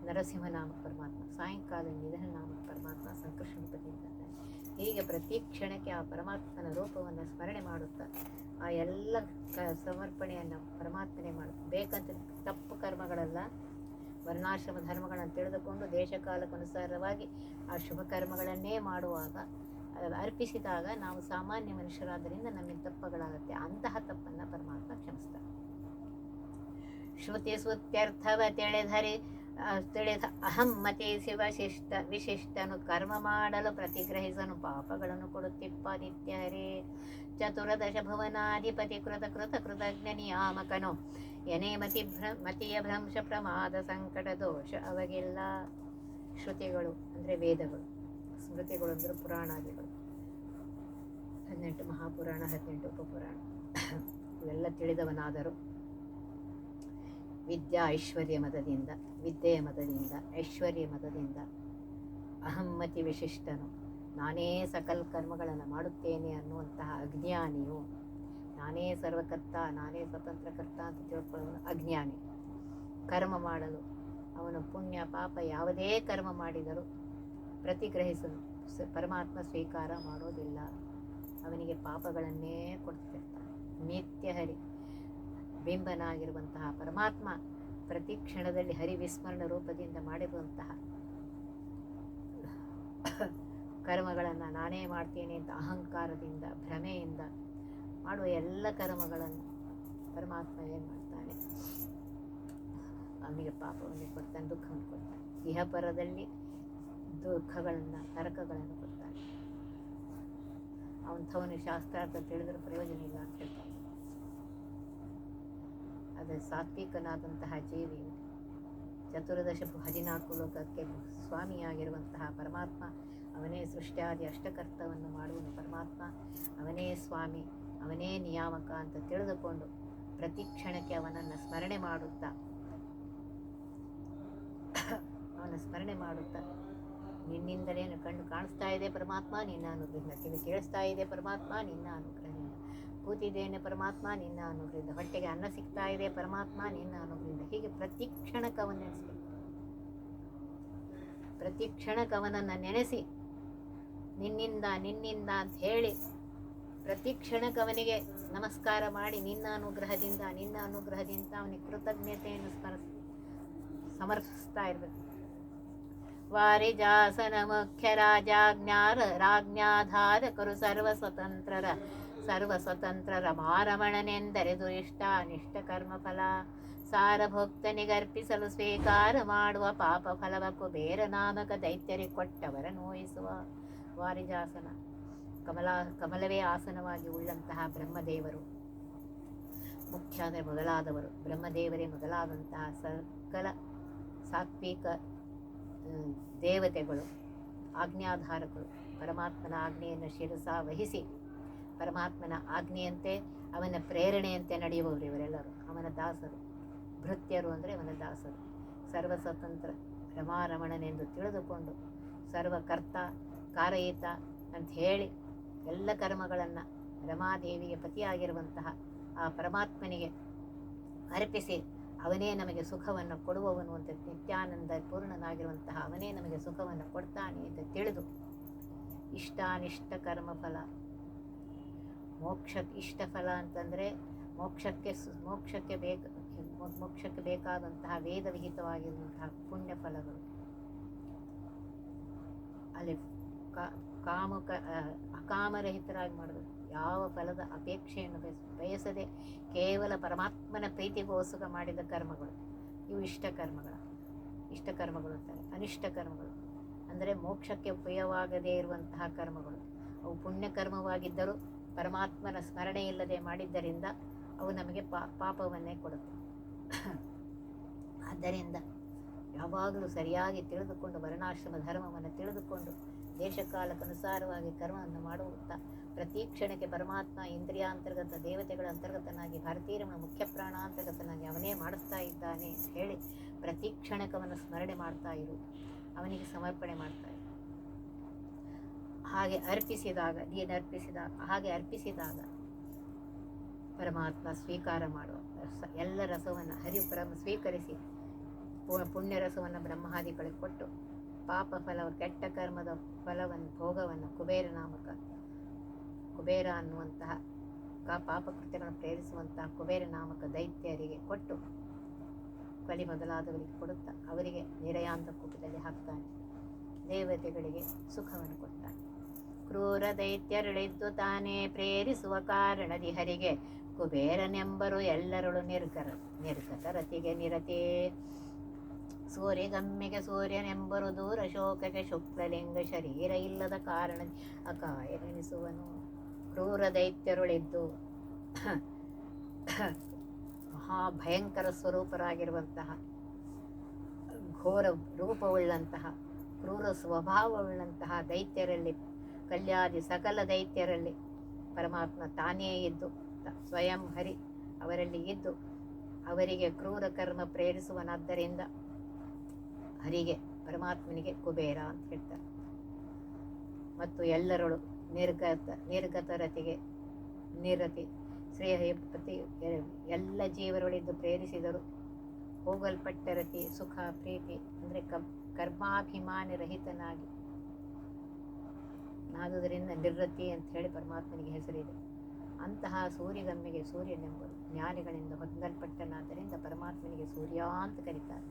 ನರಸಿಂಹ ನಾಮಕ ಪರಮಾತ್ಮ, ಸಾಯಂಕಾಲ ನಿಧನ ನಾಮಕ ಪರಮಾತ್ಮ ಸಂಕೃಷ್ಣ ಅಂತ ಹೀಗೆ ಪ್ರತಿ ಕ್ಷಣಕ್ಕೆ ಆ ಪರಮಾತ್ಮನ ರೂಪವನ್ನು ಸ್ಮರಣೆ ಮಾಡುತ್ತಾ ಆ ಎಲ್ಲ ಕ ಸಮರ್ಪಣೆಯನ್ನು ಪರಮಾತ್ಮನೇ ಮಾಡು ಬೇಕಂತ ತಪ್ಪು ಕರ್ಮಗಳೆಲ್ಲ, ವರ್ಣಾಶ್ರಮ ಧರ್ಮಗಳನ್ನು ತಿಳಿದುಕೊಂಡು ದೇಶಕಾಲಕ್ಕನುಸಾರವಾಗಿ ಆ ಶುಭ ಕರ್ಮಗಳನ್ನೇ ಮಾಡುವಾಗ ಅರ್ಪಿಸಿದಾಗ ನಾವು ಸಾಮಾನ್ಯ ಮನುಷ್ಯರಾದ್ದರಿಂದ ನಮಗೆ ತಪ್ಪುಗಳಾಗುತ್ತೆ. ಅಂತಹ ತಪ್ಪನ್ನು ಪರಮಾತ್ಮ ಕ್ಷಮಿಸ್ತಾರೆ ಶ್ರುತಿ ಸುತ್ಯರ್ಥವ ತಿಳಿಧರಿ ತಿಳಿದ ಅಹಂ ಮತಿ ಶಿವಶಿಷ್ಟ ವಿಶಿಷ್ಟನು ಕರ್ಮ ಮಾಡಲು ಪ್ರತಿಗ್ರಹಿಸನು, ಪಾಪಗಳನ್ನು ಕೊಡುತ್ತಿಪ್ಪ ನಿತ್ಯ ಹರೇ ಚತುರದಶ ಭುವನಾಧಿಪತಿ ಕೃತ ಕೃತ ಕೃತಜ್ಞ ನಿಯಾಮಕನು ಎನೇ ಮತಿ ಭ್ರ, ಮತಿಯ ಭ್ರಂಶ ಪ್ರಮಾದ ಸಂಕಟ ದೋಷ ಅವಗೆಲ್ಲ. ಶ್ರುತಿಗಳು ಅಂದರೆ ವೇದಗಳು, ಸ್ಮೃತಿಗಳು ಅಂದರೆ ಪುರಾಣಾದಿಗಳು. ಹದಿನೆಂಟು ಮಹಾಪುರಾಣ, ಹದಿನೆಂಟು ಉಪಪುರಾಣ. ಇವೆಲ್ಲ ತಿಳಿದವನಾದರೂ. ವಿದ್ಯಾ ಐಶ್ವರ್ಯ ಮತದಿಂದ ವಿದ್ಯೆಯ ಮತದಿಂದ ಐಶ್ವರ್ಯ ಮತದಿಂದ ಅಹಮ್ಮತಿ ವಿಶಿಷ್ಟನು. ನಾನೇ ಸಕಲ್ ಕರ್ಮಗಳನ್ನು ಮಾಡುತ್ತೇನೆ ಅನ್ನುವಂತಹ ಅಜ್ಞಾನಿಯು, ನಾನೇ ಸರ್ವಕರ್ತ, ನಾನೇ ಸ್ವತಂತ್ರಕರ್ತ ಅಂತ ತಿಳ್ಕೊಳ್ಳೋನು ಅಜ್ಞಾನಿ. ಕರ್ಮ ಮಾಡಲು ಅವನು ಪುಣ್ಯ, ಪಾಪ ಯಾವುದೇ ಕರ್ಮ ಮಾಡಿದರೂ ಪ್ರತಿಗ್ರಹಿಸಲು ಪರಮಾತ್ಮ ಸ್ವೀಕಾರ ಮಾಡೋದಿಲ್ಲ. ಅವನಿಗೆ ಪಾಪಗಳನ್ನೇ ಕೊಡ್ತಿರ್ತಾನೆ. ನಿತ್ಯ ಹರಿ, ಬಿಂಬನಾಗಿರುವಂತಹ ಪರಮಾತ್ಮ ಪ್ರತಿ ಕ್ಷಣದಲ್ಲಿ ಹರಿವಿಸ್ಮರಣ ರೂಪದಿಂದ ಮಾಡಿರುವಂತಹ ಕರ್ಮಗಳನ್ನು ನಾನೇ ಮಾಡ್ತೇನೆ ಅಂತ ಅಹಂಕಾರದಿಂದ, ಭ್ರಮೆಯಿಂದ ಮಾಡುವ ಎಲ್ಲ ಕರ್ಮಗಳನ್ನು ಪರಮಾತ್ಮ ಏನು ಮಾಡ್ತಾನೆ? ಅವನಿಗೆ ಪಾಪವನ್ನು ಕೊಡ್ತಾನೆ, ದುಃಖವನ್ನು ಕೊಡ್ತಾನೆ. ಇಹಪರದಲ್ಲಿ ದುಃಖಗಳನ್ನು ತರಕಗಳನ್ನು ಕೊಡ್ತಾನೆ. ಶಾಸ್ತ್ರ ಶಾಸ್ತ್ರಾರ್ಥ ತಿಳಿದ್ರೆ ಪ್ರಯೋಜನ ಇಲ್ಲ ಅಂತ ಹೇಳ್ತಾನೆ. ಅದು ಸಾತ್ವಿಕನಾದಂತಹ ಜೀವಿ ಚತುರ್ದಶ ಹದಿನಾಲ್ಕು ಲೋಕಕ್ಕೆ ಸ್ವಾಮಿಯಾಗಿರುವಂತಹ ಪರಮಾತ್ಮ, ಅವನೇ ಸೃಷ್ಟಿಯಾದಿ ಅಷ್ಟಕರ್ತವನ್ನು ಮಾಡುವನು ಪರಮಾತ್ಮ, ಅವನೇ ಸ್ವಾಮಿ, ಅವನೇ ನಿಯಾಮಕ ಅಂತ ತಿಳಿದುಕೊಂಡು ಪ್ರತಿ ಕ್ಷಣಕ್ಕೆ ಅವನನ್ನು ಸ್ಮರಣೆ ಮಾಡುತ್ತಾ, ಅವನ ಸ್ಮರಣೆ ಮಾಡುತ್ತಾ ನಿನ್ನಿಂದಲೇ ಕಣ್ಣು ಕಾಣಿಸ್ತಾ ಇದೆ ಪರಮಾತ್ಮ ನಿನ್ನ ಅನುಗ್ರಹ ಕಿವಿ ಕೇಳಿಸ್ತಾ ಇದೆ ಪರಮಾತ್ಮ ನಿನ್ನ ಅನುಗ್ರಹದಿಂದ ಕೂತಿದ್ದೇನೆ ಪರಮಾತ್ಮ, ನಿನ್ನ ಅನುಗ್ರಹದಿಂದ ಹೊಟ್ಟೆಗೆ ಅನ್ನ ಸಿಗ್ತಾ ಇದೆ, ಪರಮಾತ್ಮ, ನಿನ್ನ ಅನುಗ್ರಹದಿಂದ ಹೀಗೆ ಪ್ರತಿ ಕ್ಷಣ ಕವನ ಪ್ರತಿ ಕ್ಷಣ ಕವನನ್ನು ನೆನೆಸಿ, ನಿನ್ನಿಂದ ನಿನ್ನಿಂದ ಅಂತ ಹೇಳಿ, ಪ್ರತಿ ಕ್ಷಣ ಅವನಿಗೆ ನಮಸ್ಕಾರ ಮಾಡಿ, ನಿನ್ನ ಅನುಗ್ರಹದಿಂದ ನಿನ್ನ ಅನುಗ್ರಹದಿಂದ ಅವನಿಗೆ ಕೃತಜ್ಞತೆಯನ್ನು ಸ್ಮರ, ಸಮರ್ಪಿಸ್ತಾ ಇರಬೇಕು. ವಾರಿಜಾಸನ ಮುಖ್ಯ ರಾಜಾಜ್ಞಾರ ರಾಜ್ಞಾಧಾರಕರು ಸರ್ವ ಸ್ವತಂತ್ರರ ಸರ್ವ ಸ್ವತಂತ್ರರ ಮಾರಮಣನೆಂದರೆ ದುರಿಷ್ಟ, ಅನಿಷ್ಟ ಕರ್ಮಫಲ ಸಾರಭೋಕ್ತನಿಗರ್ಪಿಸಲು ಸ್ವೀಕಾರ ಮಾಡುವ ಪಾಪ ಫಲವ ಕುಬೇರ ನಾಮಕ ದೈತ್ಯರಿ ಕೊಟ್ಟವರ ನೋಯಿಸುವ. ವಾರಿಜಾಸನ. ಕಮಲ, ಕಮಲವೇ ಆಸನವಾಗಿ ಉಳ್ಳಂತಹ ಬ್ರಹ್ಮದೇವರು. ಮುಖ್ಯ ಅಂದರೆ ಮೊದಲಾದವರು. ಬ್ರಹ್ಮದೇವರೇ ಮೊದಲಾದಂತಹ ಸಕಲ ಸಾತ್ವಿಕ ದೇವತೆಗಳು, ಆಜ್ಞಾಧಾರಕರು. ಪರಮಾತ್ಮನ ಆಜ್ಞೆಯನ್ನು ಶಿರಸ ವಹಿಸಿ ಪರಮಾತ್ಮನ ಆಜ್ಞೆಯಂತೆ, ಅವನ ಪ್ರೇರಣೆಯಂತೆ ನಡೆಯುವವರು ಇವರೆಲ್ಲರೂ. ಅವನ ದಾಸರು, ಭೃತ್ಯರು ಅಂದರೆ ಅವನ ದಾಸರು. ಸರ್ವ ಸ್ವತಂತ್ರ ರಮಾರಮಣನೆಂದು ತಿಳಿದುಕೊಂಡು ಸರ್ವಕರ್ತ ಕಾರಯಿತ ಅಂತ ಹೇಳಿ ಎಲ್ಲ ಕರ್ಮಗಳನ್ನು ರಮಾದೇವಿಗೆ ಪತಿಯಾಗಿರುವಂತಹ ಆ ಪರಮಾತ್ಮನಿಗೆ ಅರ್ಪಿಸಿ ಅವನೇ ನಮಗೆ ಸುಖವನ್ನು ಕೊಡುವವನು ಅಂತ ನಿತ್ಯಾನಂದ ಪೂರ್ಣನಾಗಿರುವಂತಹ ಅವನೇ ನಮಗೆ ಸುಖವನ್ನು ಕೊಡ್ತಾನೆ ಅಂತ ತಿಳಿದು ಇಷ್ಟಾನಿಷ್ಟ ಕರ್ಮಫಲ ಮೋಕ್ಷ ಇಷ್ಟಫಲ ಅಂತಂದರೆ ಮೋಕ್ಷಕ್ಕೆ ಮೋಕ್ಷಕ್ಕೆ ಬೇಕ ಮೋಕ್ಷಕ್ಕೆ ಬೇಕಾದಂತಹ ವೇದವಿಹಿತವಾಗಿರುವಂತಹ ಪುಣ್ಯ ಫಲಗಳು. ಅಲ್ಲಿ ಕಾ- ಕಾಮಕ ಅಕಾಮರಹಿತರಾಗಿ ಮಾಡಬೇಕು ಯಾವ ಫಲದ ಅಪೇಕ್ಷೆಯನ್ನು ಬಯಸ, ಬಯಸದೆ ಕೇವಲ ಪರಮಾತ್ಮನ ಪ್ರೀತಿಗೋಸ್ಕರ ಮಾಡಿದ ಕರ್ಮಗಳು. ಇವು ಇಷ್ಟ ಕರ್ಮಗಳು. ಇಷ್ಟ ಕರ್ಮಗಳು ಅಂತಾರೆ. ಅನಿಷ್ಟ ಕರ್ಮಗಳು. ಅಂದರೆ ಮೋಕ್ಷಕ್ಕೆ ಉಪಯೋಗವಾಗದೇ ಇರುವಂತಹ ಕರ್ಮಗಳು. ಅವು ಪುಣ್ಯ ಕರ್ಮವಾಗಿದ್ದರೂ ಪರಮಾತ್ಮನ ಸ್ಮರಣೆ ಇಲ್ಲದೆ ಮಾಡಿದ್ದರಿಂದ ಅವು ನಮಗೆ ಪಾ, ಪಾಪವನ್ನೇ ಕೊಡುತ್ತೆ. ಆದ್ದರಿಂದ ಯಾವಾಗಲೂ ಸರಿಯಾಗಿ ತಿಳಿದುಕೊಂಡು ವರ್ಣಾಶ್ರಮ ಧರ್ಮವನ್ನು ತಿಳಿದುಕೊಂಡು ದೇಶಕಾಲಕ್ಕನುಸಾರವಾಗಿ ಕರ್ಮವನ್ನು ಮಾಡುತ್ತಾ ಪ್ರತಿ ಕ್ಷಣಕ್ಕೆ ಪರಮಾತ್ಮ ಇಂದ್ರಿಯಾಂತರ್ಗತ ದೇವತೆಗಳ ಅಂತರ್ಗತನಾಗಿ ಭಾರತೀಯರಮಣ ಮುಖ್ಯ ಪ್ರಾಣಾಂತರ್ಗತನಾಗಿ ಅವನೇ ಮಾಡಿಸ್ತಾ ಇದ್ದಾನೆ ಹೇಳಿ ಪ್ರತಿ ಕ್ಷಣಕವನ್ನು ಸ್ಮರಣೆ ಮಾಡ್ತಾ ಇರು ಅವನಿಗೆ ಸಮರ್ಪಣೆ ಮಾಡ್ತಾ ಇರು ಹಾಗೆ ಅರ್ಪಿಸಿದಾಗ ಅರ್ಪಿಸಿದಾಗ, ಹಾಗೆ ಅರ್ಪಿಸಿದಾಗ ಪರಮಾತ್ಮ ಸ್ವೀಕಾರ ಮಾಡುವ ರಸ, ಎಲ್ಲ ರಸವನ್ನು ಹರಿ ಪರಮ ಸ್ವೀಕರಿಸಿ ಪುಣ್ಯ ರಸವನ್ನು ಬ್ರಹ್ಮಾದಿಗಳಿಗೆ ಕೊಟ್ಟು ಪಾಪ ಫಲವ ಕೆಟ್ಟ ಕರ್ಮದ ಫಲವನ್ನು ಭೋಗವನ್ನು ಕುಬೇರ ನಾಮಕ, ಕುಬೇರ ಅನ್ನುವಂತಹ ಪಾಪಕೃತ್ಯಗಳನ್ನು ಪಾಪ ಕೃತ್ಯಗಳನ್ನು ಪ್ರೇರಿಸುವಂತಹ ಕುಬೇರ ನಾಮಕ ದೈತ್ಯರಿಗೆ ಕೊಟ್ಟು ಕಲಿ ಮೊದಲಾದವರಿಗೆ ಕೊಡುತ್ತಾ ಅವರಿಗೆ ನಿರಯಾಂತ ಕೂಟದಲ್ಲಿ ಹಾಕ್ತಾನೆ. ದೇವತೆಗಳಿಗೆ ಸುಖವನ್ನು ಕೊಡ್ತಾನೆ. ಕ್ರೂರ ದೈತ್ಯರಳಿದ್ದು ತಾನೇ ಪ್ರೇರಿಸುವ ಕಾರಣದಿ ಹರಿಗೆ ಕುಬೇರನೆಂಬರು ಎಲ್ಲರಳು ನಿರ್ಗರ ನಿರ್ಗತ ರತಿಗೆ ನಿರತೆ. ಸೂರ್ಯಗಮ್ಮಿಗೆ ಸೂರ್ಯನೆಂಬರು ದೂರ ಶೋಕಕ್ಕೆ ಶುಕ್ಲಲಿಂಗ ಶರೀರ ಇಲ್ಲದ ಕಾರಣ ಅಕಾಯನೆನಿಸುವನು ಕ್ರೂರ ದೈತ್ಯರುಳಿದ್ದು ಮಹಾಭಯಂಕರ ಸ್ವರೂಪರಾಗಿರುವಂತಹ, ಘೋರ ರೂಪವುಳ್ಳಂತಹ, ಕ್ರೂರ ಸ್ವಭಾವವುಳ್ಳಂತಹ ದೈತ್ಯರಲ್ಲಿ ಕಲ್ಯಾದಿ ಸಕಲ ದೈತ್ಯರಲ್ಲಿ ಪರಮಾತ್ಮ ತಾನೇ ಇದ್ದು, ಸ್ವಯಂ ಹರಿ ಅವರಲ್ಲಿ ಇದ್ದು, ಅವರಿಗೆ ಕ್ರೂರ ಕರ್ಮ ಪ್ರೇರಿಸುವನಾದ್ದರಿಂದ ಹರಿಗೆ ಪರಮಾತ್ಮನಿಗೆ ಕುಬೇರ ಅಂತ ಹೇಳ್ತಾರೆ. ಮತ್ತು ಎಲ್ಲರಳು ನಿರ್ಗತ, ನಿರ್ಗತರತಿಗೆ ನಿರತಿ ಶ್ರೇಯಪತಿ ಎಲ್ಲ ಜೀವರುಳಿದ್ದು ಪ್ರೇರಿಸಿದರು. ಹೋಗಲ್ಪಟ್ಟರತಿ ಸುಖ, ಪ್ರೀತಿ, ಅಂದರೆ ಕರ್ಮಾಭಿಮಾನಿ ರಹಿತನಾಗಿ ಆದುದರಿಂದ ನಿರ್ವೃತ್ತಿ ಅಂತ ಹೇಳಿ ಪರಮಾತ್ಮನಿಗೆ ಹೆಸರಿದೆ. ಅಂತಹ ಸೂರ್ಯಗಮ್ಮಿಗೆ ಸೂರ್ಯನೆಂಬುದು ಜ್ಞಾನಿಗಳಿಂದ ಹೊಂದಲ್ಪಟ್ಟನಾದ್ದರಿಂದ ಪರಮಾತ್ಮನಿಗೆ ಸೂರ್ಯ ಅಂತ ಕರೀತಾರೆ.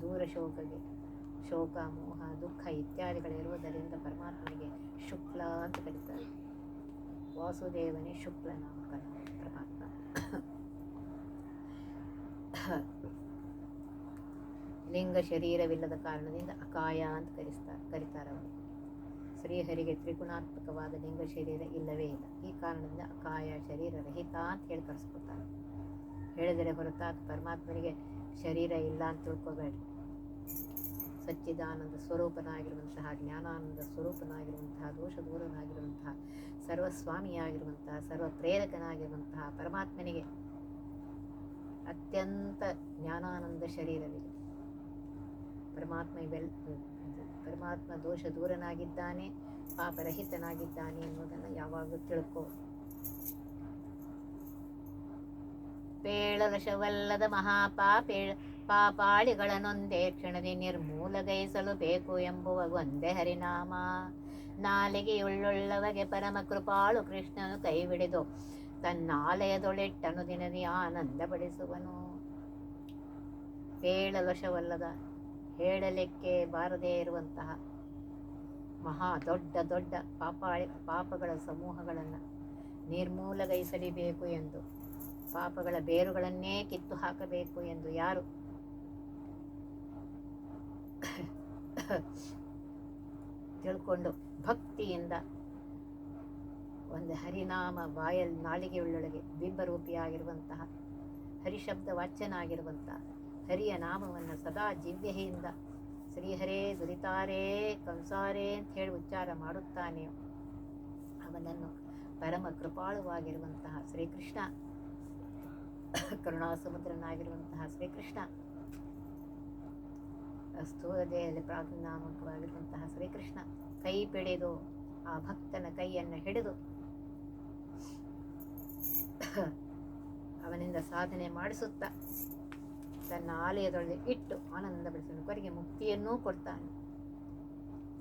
ದೂರ ಶೋಕಗೆ ಶೋಕ, ಮೋಹ, ದುಃಖ ಇತ್ಯಾದಿಗಳಿರುವುದರಿಂದ ಪರಮಾತ್ಮನಿಗೆ ಶುಕ್ಲ ಅಂತ ಕರೀತಾರೆ. ವಾಸುದೇವನೇ ಶುಕ್ಲ ನಾಮಕ ಪರಮಾತ್ಮ. ಲಿಂಗ ಶರೀರವಿಲ್ಲದ ಕಾರಣದಿಂದ ಅಕಾಯ ಅಂತ ಕರೆಸ್ತಾರೆ ಕರೀತಾರೆ ಅವರು ಶ್ರೀಹರಿಗೆ ತ್ರಿಗುಣಾತ್ಮಕವಾದ ಲಿಂಗ ಶರೀರ ಇಲ್ಲವೇ ಇಲ್ಲ. ಈ ಕಾರಣದಿಂದ ಅಕಾಯ ಶರೀರ ರಹಿತ ಅಂತ ಹೇಳಿ ಕರೆಸ್ಕೊತಾರೆ ಹೇಳಿದರೆ ಹೊರತಾದ ಪರಮಾತ್ಮನಿಗೆ ಶರೀರ ಇಲ್ಲ ಅಂತ ತಿಳ್ಕೊಬೇಡಿ. ಸಚ್ಚಿದಾನಂದ ಸ್ವರೂಪನಾಗಿರುವಂತಹ, ಜ್ಞಾನಾನಂದ ಸ್ವರೂಪನಾಗಿರುವಂತಹ ದೋಷ ದೂರನಾಗಿರುವಂತಹ ಸರ್ವಸ್ವಾಮಿಯಾಗಿರುವಂತಹ ಸರ್ವ ಪ್ರೇರಕನಾಗಿರುವಂತಹ ಪರಮಾತ್ಮನಿಗೆ ಅತ್ಯಂತ ಜ್ಞಾನಾನಂದ ಶರೀರವಿದೆ. ಪರಮಾತ್ಮ ಇವೆಲ್ ಪರಮಾತ್ಮ ದೋಷ ದೂರನಾಗಿದ್ದಾನೆ, ಪಾಪರಹಿತನಾಗಿದ್ದಾನೆ ಎನ್ನುವುದನ್ನು ಯಾವಾಗಲೂ ತಿಳ್ಕೋ. ಪೇಳಲಶವಲ್ಲದ ಮಹಾಪಾಪೇ ಪಾಪಾಳಿಗಳನ್ನೊಂದೇ ಕ್ಷಣದಿ ನಿರ್ಮೂಲಗೈಸಲು ಬೇಕು ಎಂಬುವ ಒಂದೇ ಹರಿನಾಮ. ನಾಲಿಗೆಯುಳ್ಳುಳ್ಳವಗೆ ಪರಮ ಕೃಪಾಳು ಕೃಷ್ಣನು ಕೈಬಿಡಿದು ತನ್ನಾಲಯದೊಳಿಟ್ಟನು ದಿನದಿ ಆನಂದ ಪಡಿಸುವನು ಪೇಳಲಶವಲ್ಲದ ಹೇಳಲಿಕ್ಕೆ ಬಾರದೇ ಇರುವಂತಹ ಮಹಾ ದೊಡ್ಡ ದೊಡ್ಡ ಪಾಪಾಳಿ ಪಾಪಗಳ ಸಮೂಹಗಳನ್ನು ನಿರ್ಮೂಲಗೈಸಲಿಬೇಕು ಎಂದು, ಪಾಪಗಳ ಬೇರುಗಳನ್ನೇ ಕಿತ್ತು ಹಾಕಬೇಕು ಎಂದು ಯಾರು ತಿಳ್ಕೊಂಡು ಭಕ್ತಿಯಿಂದ ಒಂದು ಹರಿನಾಮ ಬಾಯಲ್ ನಾಲಿಗೆಯುಳ್ಳೊಳಗೆ ಬಿಂಬರೂಪಿಯಾಗಿರುವಂತಹ ಹರಿಶಬ್ದ ವಾಚ್ಯನಾಗಿರುವಂತಹ ಹರಿಯ ನಾಮವನ್ನು ಸದಾ ಜಿವ್ಯೆಯಿಂದ ಶ್ರೀಹರೇ ದುರಿತಾರೇ ಕಂಸಾರೇ ಅಂತ ಹೇಳಿ ಉಚ್ಚಾರ ಮಾಡುತ್ತಾನೆ ಅವನನ್ನು ಪರಮ ಕೃಪಾಳುವಾಗಿರುವಂತಹ ಶ್ರೀಕೃಷ್ಣ ಕರುಣಾಸಮುದ್ರನಾಗಿರುವಂತಹ ಶ್ರೀಕೃಷ್ಣ ಸ್ಥೂಲದೆಯಲ್ಲಿ ಪ್ರಾರ್ಥನಾಮಕವಾಗಿರುವಂತಹ ಶ್ರೀಕೃಷ್ಣ ಕೈ ಪಿಡಿದು ಆ ಭಕ್ತನ ಕೈಯನ್ನು ಹಿಡಿದು ಅವನಿಂದ ಸಾಧನೆ ಮಾಡಿಸುತ್ತಾ ತನ್ನ ಆಲಯದೊಳಗೆ ಇಟ್ಟು ಆನಂದ ಪಡಿಸಲು ಕೊರಿಗೆ ಮುಕ್ತಿಯನ್ನೂ ಕೊಡ್ತಾನೆ.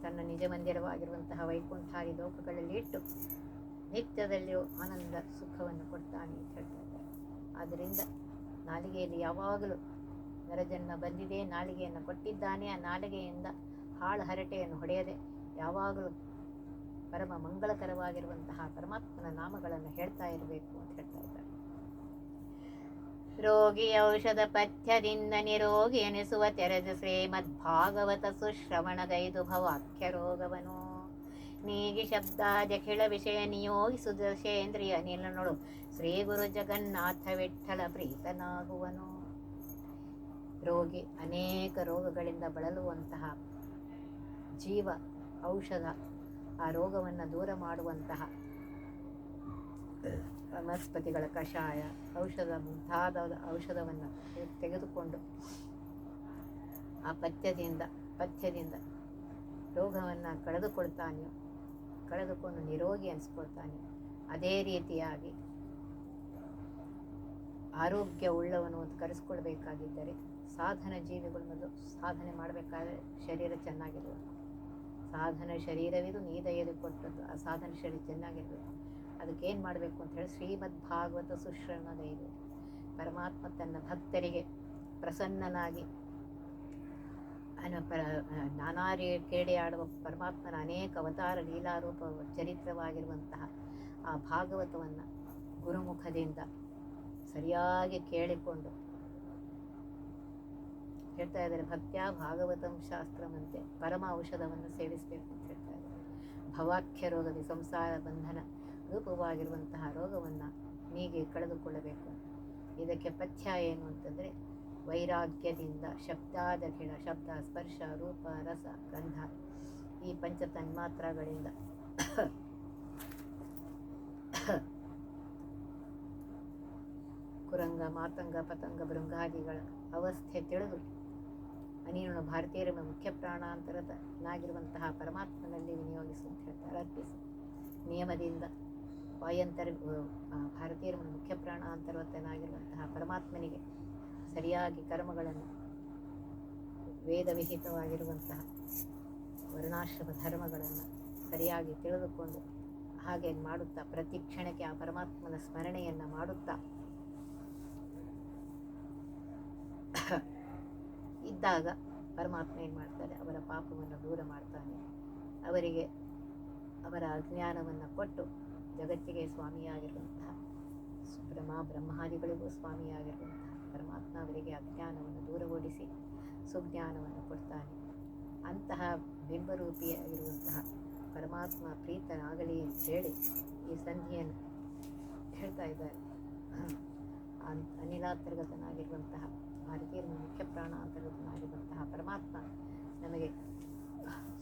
ತನ್ನ ನಿಜ ಮಂದಿರವಾಗಿರುವಂತಹ ವೈಕುಂಠಾದಿ ಲೋಕಗಳಲ್ಲಿ ಇಟ್ಟು ನಿತ್ಯದಲ್ಲಿಯೂ ಆನಂದ ಸುಖವನ್ನು ಕೊಡ್ತಾನೆ ಅಂತ ಹೇಳ್ತಾರೆ ಆದ್ದರಿಂದ ನಾಲಿಗೆಯಲ್ಲಿ ಯಾವಾಗಲೂ ನರಜನ್ಮ ಬಂದಿದೆ, ನಾಲಿಗೆಯನ್ನು ಕೊಟ್ಟಿದ್ದಾನೆ, ಆ ನಾಲಿಗೆಯಿಂದ ಹಾಳು ಹರಟೆಯನ್ನು ಹೊಡೆಯದೆ ಯಾವಾಗಲೂ ಪರಮ ಮಂಗಳಕರವಾಗಿರುವಂತಹ ಪರಮಾತ್ಮನ ನಾಮಗಳನ್ನು ಹೇಳ್ತಾ ಇರಬೇಕು ಅಂತ ಹೇಳ್ತಾರೆ ರೋಗಿ ಔಷಧ ಪಥ್ಯದಿಂದ ನಿರೋಗಿ ಎನಿಸುವ ತೆರೆದು ಶ್ರೀಮದ್ ಭಾಗವತ ಸುಶ್ರವಣಗೈದು ಭವಾಖ್ಯ ರೋಗವನು. ನೀಗಿ ಶಬ್ದಾದಖಿಳ ವಿಷಯ ನಿಯೋಗಿಸು ದಶೇಂದ್ರಿಯ ನಿಲನೊಳು ಶ್ರೀ ಗುರು ಜಗನ್ನಾಥ ವಿಠಲ ಪ್ರೀತನಾಗುವನು. ರೋಗಿ ಅನೇಕ ರೋಗಗಳಿಂದ ಬಳಲುವಂತಹ ಜೀವ ಔಷಧ ಆ ರೋಗವನ್ನು ದೂರ ಮಾಡುವಂತಹ ವನಸ್ಪತಿಗಳ ಕಷಾಯ, ಔಷಧ, ಮುಂತಾದ ಔಷಧವನ್ನು ತೆಗೆದುಕೊಂಡು ಆ ಪಥ್ಯದಿಂದ ಪಥ್ಯದಿಂದ ರೋಗವನ್ನು ಕಳೆದುಕೊಳ್ತಾನೆ ಕಳೆದುಕೊಂಡು ನಿರೋಗಿ ಅನಿಸ್ಕೊಳ್ತಾನೆ ಅದೇ ರೀತಿಯಾಗಿ ಆರೋಗ್ಯ ಉಳ್ಳವನು ಅಂತ ಕರೆಸ್ಕೊಳ್ಬೇಕಾಗಿದ್ದರೆ ಸಾಧನ ಜೀವಿಗಳು ಮೊದಲು ಸಾಧನೆ ಮಾಡಬೇಕಾದ್ರೆ ಶರೀರ ಚೆನ್ನಾಗಿರಬೇಕು. ಸಾಧನ ಶರೀರವಿದು ನೀದೆಯದು ಕೊಟ್ಟದ್ದು, ಆ ಸಾಧನ ಶರೀರ ಚೆನ್ನಾಗಿರಬೇಕು. ಅದಕ್ಕೆ ಏನು ಮಾಡಬೇಕು ಅಂತ ಹೇಳಿ ಶ್ರೀಮದ್ ಭಾಗವತ ಸುಶ್ರವಣಗೈದು ಪರಮಾತ್ಮ ತನ್ನ ಭಕ್ತರಿಗೆ ಪ್ರಸನ್ನನಾಗಿ ನಾನಾ ರೀ ಆಡುವ ಪರಮಾತ್ಮನ ಅನೇಕ ಅವತಾರ ಲೀಲಾರೂಪ ಚರಿತ್ರವಾಗಿರುವಂತಹ ಆ ಭಾಗವತವನ್ನು ಗುರುಮುಖದಿಂದ ಸರಿಯಾಗಿ ಕೇಳಿಕೊಂಡು ಹೇಳ್ತಾ ಇದ್ದಾರೆ, ಭಕ್ತ್ಯ ಭಾಗವತಂ ಶಾಸ್ತ್ರವಂತೆ ಪರಮ ಔಷಧವನ್ನು ಸೇವಿಸಬೇಕು ಅಂತ ಹೇಳ್ತಾ ಇದ್ದಾರೆ. ಭವಾಖ್ಯ ರೋಗದ ಸಂಸಾರ ಬಂಧನ ರೂಪವಾಗಿರುವಂತಹ ರೋಗವನ್ನು ನೀಗೆ ಕಳೆದುಕೊಳ್ಳಬೇಕು. ಇದಕ್ಕೆ ಪಥ್ಯ ಏನು ಅಂತಂದರೆ ವೈರಾಗ್ಯದಿಂದ ಶಬ್ದಾದಖಿಳ ಶಬ್ದ, ಸ್ಪರ್ಶ, ರೂಪ, ರಸ, ಗಂಧ ಈ ಪಂಚ ತನ್ಮಾತ್ರಗಳಿಂದ ಕುರಂಗ, ಮಾತಂಗ, ಪತಂಗ, ಭೃಂಗಾದಿಗಳ ಅವಸ್ಥೆ ತಿಳಿದು ನೀನು ಭಾರತೀಯರ ಮುಖ್ಯ ಪ್ರಾಣಾಂತರದನಾಗಿರುವಂತಹ ಪರಮಾತ್ಮನಲ್ಲಿ ವಿನಿಯೋಗಿಸು ಅಂತ ಹೇಳ್ತಾರೆ ಅರ್ಪಿಸು. ನಿಯಮದಿಂದ ವಾಯಂತರ ಭಾರತೀಯರ ಮುಖ್ಯ ಪ್ರಾಣಾಂತರ್ವತನಾಗಿರುವಂತಹ ಪರಮಾತ್ಮನಿಗೆ ಸರಿಯಾಗಿ ಕರ್ಮಗಳನ್ನು ವೇದವಿಹಿತವಾಗಿರುವಂತಹ ವರ್ಣಾಶ್ರಮ ಧರ್ಮಗಳನ್ನು ಸರಿಯಾಗಿ ತಿಳಿದುಕೊಂಡು ಹಾಗೆ ಮಾಡುತ್ತಾ, ಪ್ರತಿ ಕ್ಷಣಕ್ಕೆ ಆ ಪರಮಾತ್ಮನ ಸ್ಮರಣೆಯನ್ನು ಮಾಡುತ್ತಾ ಇದ್ದಾಗ ಪರಮಾತ್ಮ ಏನು ಮಾಡ್ತಾರೆ? ಅವರ ಪಾಪವನ್ನು ದೂರ ಮಾಡ್ತಾನೆ. ಅವರಿಗೆ ಅವರ ಅಜ್ಞಾನವನ್ನು ಕೊಟ್ಟು ಜಗತ್ತಿಗೆ ಸ್ವಾಮಿಯಾಗಿರುವಂತಹ ಬ್ರಹ್ಮ ಬ್ರಹ್ಮಾದಿಗಳಿಗೂ ಸ್ವಾಮಿಯಾಗಿರುವಂತಹ ಪರಮಾತ್ಮ ಅವರಿಗೆ ಅಜ್ಞಾನವನ್ನು ದೂರಗೊಳಿಸಿ ಸುಜ್ಞಾನವನ್ನು ಕೊಡ್ತಾನೆ. ಅಂತಹ ಬಿಂಬರೂಪಿಯಾಗಿರುವಂತಹ ಪರಮಾತ್ಮ ಪ್ರೀತನಾಗಲಿ ಅಂತ ಹೇಳಿ ಈ ಸಂಧಿಯನ್ನು ಹೇಳ್ತಾ ಇದ್ದಾರೆ. ಅನ್- ಅನಿಲಾಂತರ್ಗತನಾಗಿರುವಂತಹ ಭಾರತೀಯರ ಮುಖ್ಯ ಪ್ರಾಣ ಅಂತರ್ಗತನಾಗಿರುವಂತಹ ಪರಮಾತ್ಮ ನಮಗೆ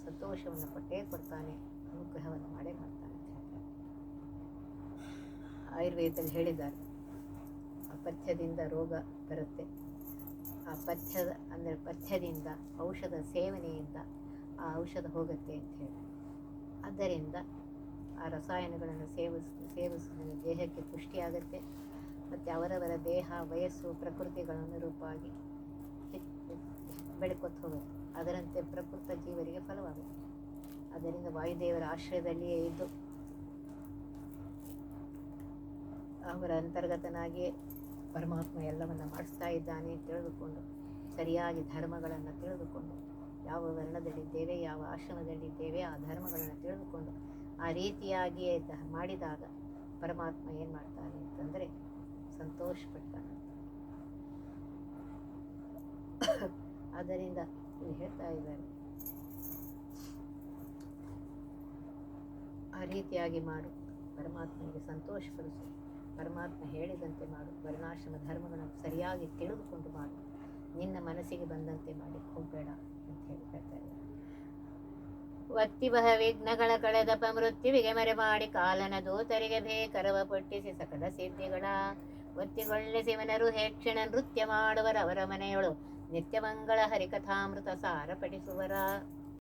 ಸಂತೋಷವನ್ನು ಕೊಟ್ಟೇ ಕೊಡ್ತಾನೆ, ಅನುಗ್ರಹವನ್ನು ಮಾಡೇ ಮಾಡ್ತಾನೆ. ಆಯುರ್ವೇದದಲ್ಲಿ ಹೇಳಿದ್ದಾರೆ. ಆ ರೋಗ ಬರುತ್ತೆ. ಆ ಪಥ್ಯದ, ಅಂದರೆ ಪಥ್ಯದಿಂದ ಔಷಧ ಸೇವನೆಯಿಂದ ಆ ಔಷಧ ಹೋಗುತ್ತೆ ಅಂತ ಹೇಳಿ. ಆದ್ದರಿಂದ ಆ ರಸಾಯನಗಳನ್ನು ಸೇವಿಸ್ ಸೇವಿಸುವುದರಿಂದ ದೇಹಕ್ಕೆ ಪುಷ್ಟಿಯಾಗುತ್ತೆ ಮತ್ತು ಅವರವರ ದೇಹ, ವಯಸ್ಸು ಪ್ರಕೃತಿಗಳನ್ನು ಅನುರೂಪವಾಗಿ ಬೆಳಕೊತ್ತು ಹೋಗುತ್ತೆ. ಅದರಂತೆ ಪ್ರಕೃತ ಜೀವರಿಗೆ ಫಲವಾಗುತ್ತೆ. ಅದರಿಂದ ವಾಯುದೇವರ ಆಶ್ರಯದಲ್ಲಿಯೇ ಇದ್ದು ಅವರ ಅಂತರ್ಗತನಾಗಿಯೇ ಪರಮಾತ್ಮ ಎಲ್ಲವನ್ನು ಮಾಡಿಸ್ತಾ ಇದ್ದಾನೆ ತಿಳಿದುಕೊಂಡು, ಸರಿಯಾಗಿ ಧರ್ಮಗಳನ್ನು ತಿಳಿದುಕೊಂಡು, ಯಾವ ವರ್ಣದಲ್ಲಿದ್ದೇವೆ, ಯಾವ ಆಶ್ರಮದಲ್ಲಿದ್ದೇವೆ, ಆ ಧರ್ಮಗಳನ್ನು ತಿಳಿದುಕೊಂಡು, ಆ ರೀತಿಯಾಗಿಯೇ ಮಾಡಿದಾಗ ಪರಮಾತ್ಮ ಏನು ಮಾಡ್ತಾನೆ ಅಂತಂದರೆ ಸಂತೋಷಪಡ್ತಾನೆ. ಆದ್ದರಿಂದ ಇಲ್ಲಿ ಹೇಳ್ತಾ ಇದ್ದಾರೆ, ಆ ರೀತಿಯಾಗಿ ಮಾಡು, ಪರಮಾತ್ಮನಿಗೆ ಸಂತೋಷಪಡಿಸು. ಪರಮಾತ್ಮ ಹೇಳಿದಂತೆ ಮಾಡು. ವರ್ಣಾಶ್ರಮ ಧರ್ಮಗಳನ್ನು ಸರಿಯಾಗಿ ತಿಳಿದುಕೊಂಡು ಮಾಡು. ನಿನ್ನ ಮನಸ್ಸಿಗೆ ಬಂದಂತೆ ಮಾಡಿ. ಹೋಗಬೇಡ ಅಂತ ಹೇಳಿ ಹೇಳ್ತಾ ಇದ್ದಾರೆ. ಒತ್ತಿ ಬಹ ವಿಘ್ನಗಳ ಕಳೆದಪ ಮೃತ್ಯುವಿಗೆ ಮರೆ ಮಾಡಿ ಕಾಲನ ದೂತರಿಗೆ ಬೇಕರವ ಪೊಟ್ಟಿಸಿ ಸಕಲ ಸಿದ್ಧಿಗಳ. ಒತ್ತಿಗೊಳ್ಳೆ ಶಿವನರು ಹೇಕ್ಷಣ ನೃತ್ಯ ಮಾಡುವರ ಅವರ ಮನೆಯೊಳು ನಿತ್ಯಮಂಗಳ ಹರಿಕಥಾಮೃತ ಸಾರ ಪಡಿಸುವರ